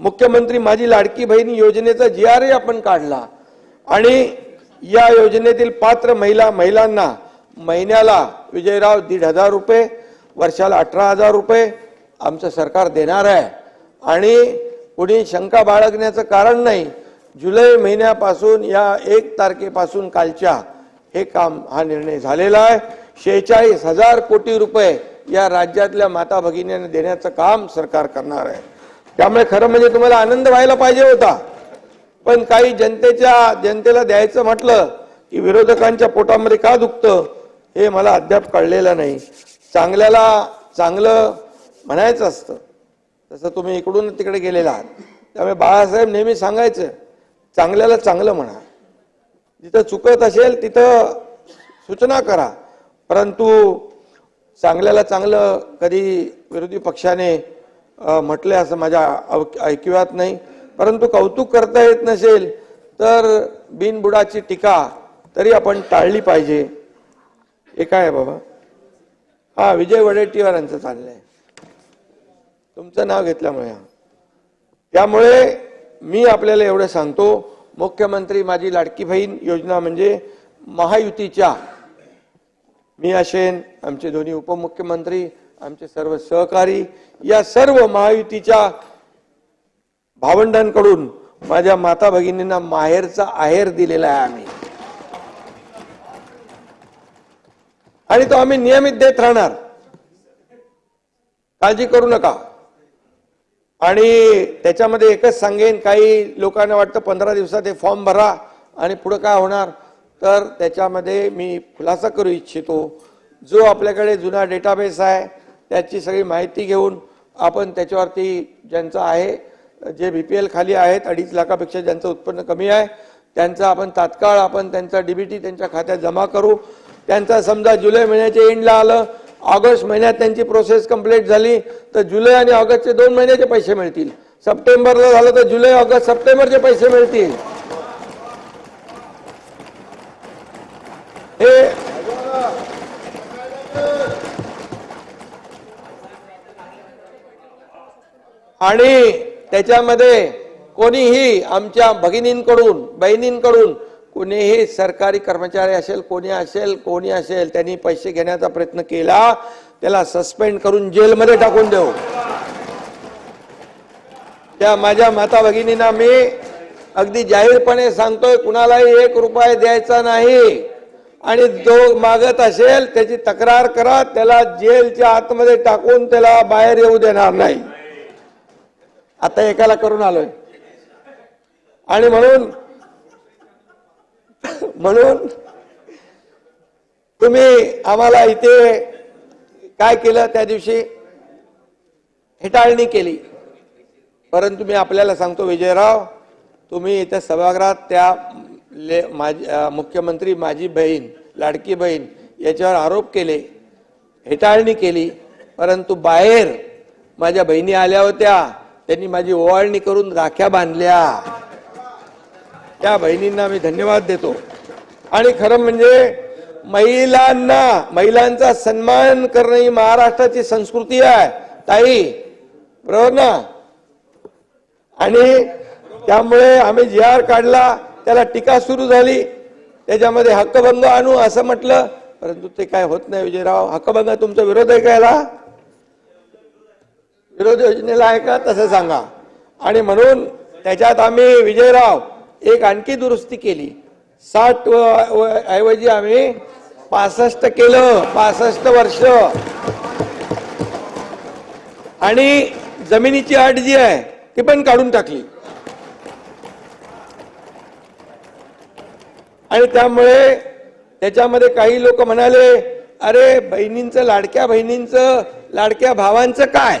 मुख्यमंत्री माझी लाडकी बहीण योजनेचा जी आर आपण काढला. आणि या योजनेतील पात्र महिला महिलांना महिन्याला विजयराव दीड हजार रुपये वर्षाला अठरा हजार रुपये आमचं सरकार देणार आहे. आणि कुणी शंका बाळगण्याचं कारण नाही जुलै महिन्यापासून या एक तारखेपासून कालच्या हे काम हा निर्णय झालेला आहे. शेहेचाळीस हजार कोटी रुपये या राज्यातल्या माता भगिनींना देण्याचं काम सरकार करणार आहे. त्यामुळे खरं म्हणजे तुम्हाला आनंद व्हायला पाहिजे होता. पण काही जनतेच्या जनतेला द्यायचं म्हटलं की विरोधकांच्या पोटामध्ये का दुखतं हे मला अद्याप कळलेलं नाही. चांगल्याला चांगलं म्हणायचं असतं. तसं तुम्ही इकडून तिकडे गेलेला आहात. त्यामुळे बाळासाहेब नेहमी सांगायचं चांगल्याला चांगलं म्हणा. जिथं चुकत असेल तिथं सूचना करा. परंतु चांगल्याला चांगलं कधी विरोधी पक्षाने म्हटले असं माझ्या अव- ऐकिवात नाही. परंतु कौतुक करता येत नसेल तर बिनबुडाची टीका तरी आपण टाळली पाहिजे. हे काय आहे बाबा? हा विजय वडेट्टीवारांचं चाललंय. तुमचं नाव घेतल्यामुळे त्यामुळे मी आपल्याला एवढं सांगतो मुख्यमंत्री माझी लाडकी बहीण योजना म्हणजे महायुतीच्या. मी असेन आमचे दोन्ही उपमुख्यमंत्री आमचे सर्व सहकारी या सर्व महायुतीच्या भावंडांकडून माझ्या माता भगिनींना माहेरचा आहेर दिलेला आहे आम्ही. आणि तो आम्ही नियमित देत राहणार. काळजी करू नका. आणि त्याच्यामध्ये एकच सांगेन काही लोकांना वाटतं पंधरा दिवसात हे फॉर्म भरा आणि पुढं काय होणार? तर त्याच्यामध्ये मी खुलासा करू इच्छितो. जो आपल्याकडे जुना डेटाबेस आहे त्याची सगळी माहिती घेऊन आपण त्याच्यावरती ज्यांचं आहे जे बी पी एल खाली आहेत अडीच लाखापेक्षा ज्यांचं उत्पन्न कमी आहे त्यांचं आपण तात्काळ आपण त्यांचा डीबीटी त्यांच्या खात्यात जमा करू. त्यांचा समजा जुलै महिन्याच्या एंडला आलं ऑगस्ट महिन्यात त्यांची प्रोसेस कंप्लीट झाली तर जुलै आणि ऑगस्टचे दोन महिन्याचे पैसे मिळतील. सप्टेंबरला झालं तर जुलै ऑगस्ट सप्टेंबरचे पैसे मिळतील. हे आणि त्याच्यामध्ये कोणीही आमच्या भगिनींकडून बहिणींकडून कोणीही सरकारी कर्मचारी असेल कोणी असेल कोणी असेल त्यांनी पैसे घेण्याचा प्रयत्न केला त्याला सस्पेंड करून जेलमध्ये टाकून देऊ. त्या माझ्या माता भगिनींना मी अगदी जाहीरपणे सांगतोय कुणालाही एक रुपये द्यायचा नाही. आणि जो मागत असेल त्याची तक्रार करा त्याला जेलच्या आतमध्ये टाकून त्याला बाहेर येऊ देणार नाही. आता एकाला करून आलोय. आणि म्हणून म्हणून तुम्ही आम्हाला इथे काय केलं त्या दिवशी? हेटाळणी केली. परंतु मी आपल्याला सांगतो विजयराव तुम्ही इथे सभागृहात त्या ले माझी मुख्यमंत्री माझी बहीण लाडकी बहीण याच्यावर आरोप केले. हेटाळणी केली. परंतु बाहेर माझ्या बहिणी आल्या होत्या. त्यांनी माझी ओवाळणी करून राख्या बांधल्या. त्या बहिणींना मी धन्यवाद देतो. आणि खरं म्हणजे महिलांना महिलांचा सन्मान करणं ही महाराष्ट्राची संस्कृती आहे. ताई बरोबर ना? आणि त्यामुळे आम्ही जी आर काढला त्याला टीका सुरू झाली. त्याच्यामध्ये हक्कभंग आणू असं म्हटलं परंतु ते काय होत नाही विजयराव. हक्कभंग तुमचा विरोध आहे का याला? विरोध योजनेला आहे का तसं सांगा. आणि म्हणून त्याच्यात आम्ही विजयराव एक आणखी दुरुस्ती केली. साठ व- ऐवजी आम्ही पासष्ट केलं. पासष्ट वर्ष. आणि जमिनीची अट जी आहे ती पण काढून टाकली. आणि त्यामुळे त्याच्यामध्ये काही लोक म्हणाले अरे बहिणींचं लाडक्या बहिणींचं लाडक्या भावांचं काय?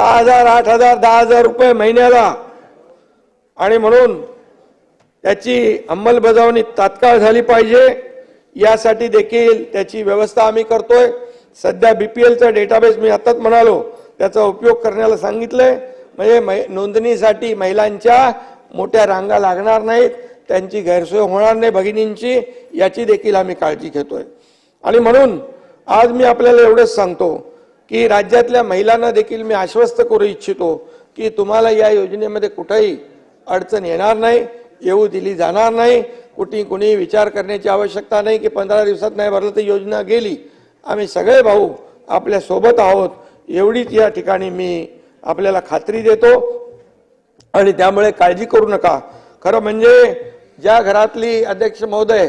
सहा हजार आठ हजार दहा हजार रुपये महिन्याला. आणि म्हणून त्याची अंमलबजावणी तात्काळ झाली पाहिजे. यासाठी देखील त्याची व्यवस्था आम्ही करतोय. सध्या बीपीएलचा डेटाबेस मी आताच म्हणालो त्याचा उपयोग करण्याला सांगितलंय. म्हणजे मै- नोंदणीसाठी महिलांच्या मोठ्या रांगा लागणार नाहीत. त्यांची गैरसोय होणार नाही भगिनींची याची देखील आम्ही काळजी घेतोय. आणि म्हणून आज मी आपल्याला एवढंच सांगतो की राज्यातल्या महिलांना देखील मी आश्वस्त करू इच्छितो की तुम्हाला या योजनेमध्ये कुठेही अडचण येणार नाही येऊ दिली जाणार नाही कुठे कुणी विचार करण्याची आवश्यकता नाही की पंधरा दिवसात नाही भरलं तर योजना गेली. आम्ही सगळे भाऊ आपल्यासोबत आहोत. एवढीच या ठिकाणी मी आपल्याला खात्री देतो आणि त्यामुळे काळजी करू नका. खरं म्हणजे ज्या घरातली अध्यक्ष महोदय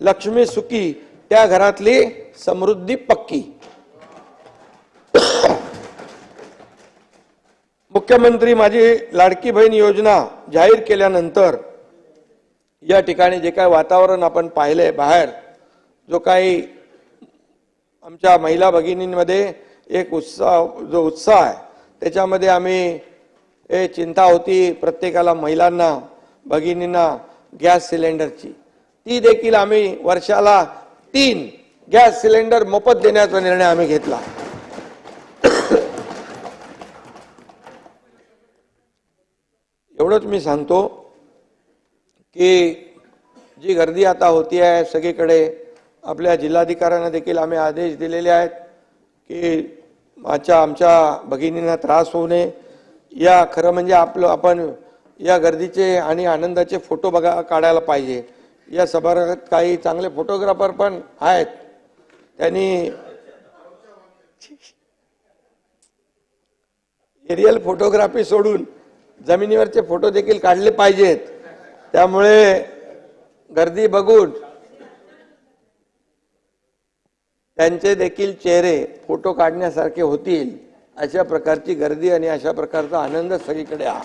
लक्ष्मी सुखी त्या घरातली समृद्धी पक्की. मुख्यमंत्री माझी लाडकी बहीण योजना जाहीर केल्यानंतर या ठिकाणी जे काही वातावरण आपण पाहिलंय बाहेर जो काही आमच्या महिला भगिनींमध्ये एक उत्साह जो उत्साह आहे त्याच्यामध्ये आम्ही हे चिंता होती प्रत्येकाला महिलांना भगिनींना गॅस सिलेंडरची. ती देखील आम्ही वर्षाला तीन गॅस सिलेंडर मोफत देण्याचा निर्णय आम्ही घेतला. एवढंच मी सांगतो की जी गर्दी आता होती आहे सगळीकडे आपल्या जिल्हाधिकाऱ्यांना देखील आम्ही आदेश दिलेले आहेत की माझ्या आमच्या भगिनींना त्रास होऊ नये. या खरं म्हणजे आपलं आपण या गर्दीचे आणि आनंदाचे फोटो बघा काढायला पाहिजे. या सभागृहात काही चांगले फोटोग्राफर पण आहेत. त्यांनी एरियल फोटोग्राफी सोडून जमिनीवरचे फोटो देखील काढले पाहिजेत. त्यामुळे गर्दी बघून त्यांचे देखील चेहरे फोटो काढण्यासारखे होतील अशा प्रकारची गर्दी आणि अशा प्रकारचा आनंद सगळीकडे हा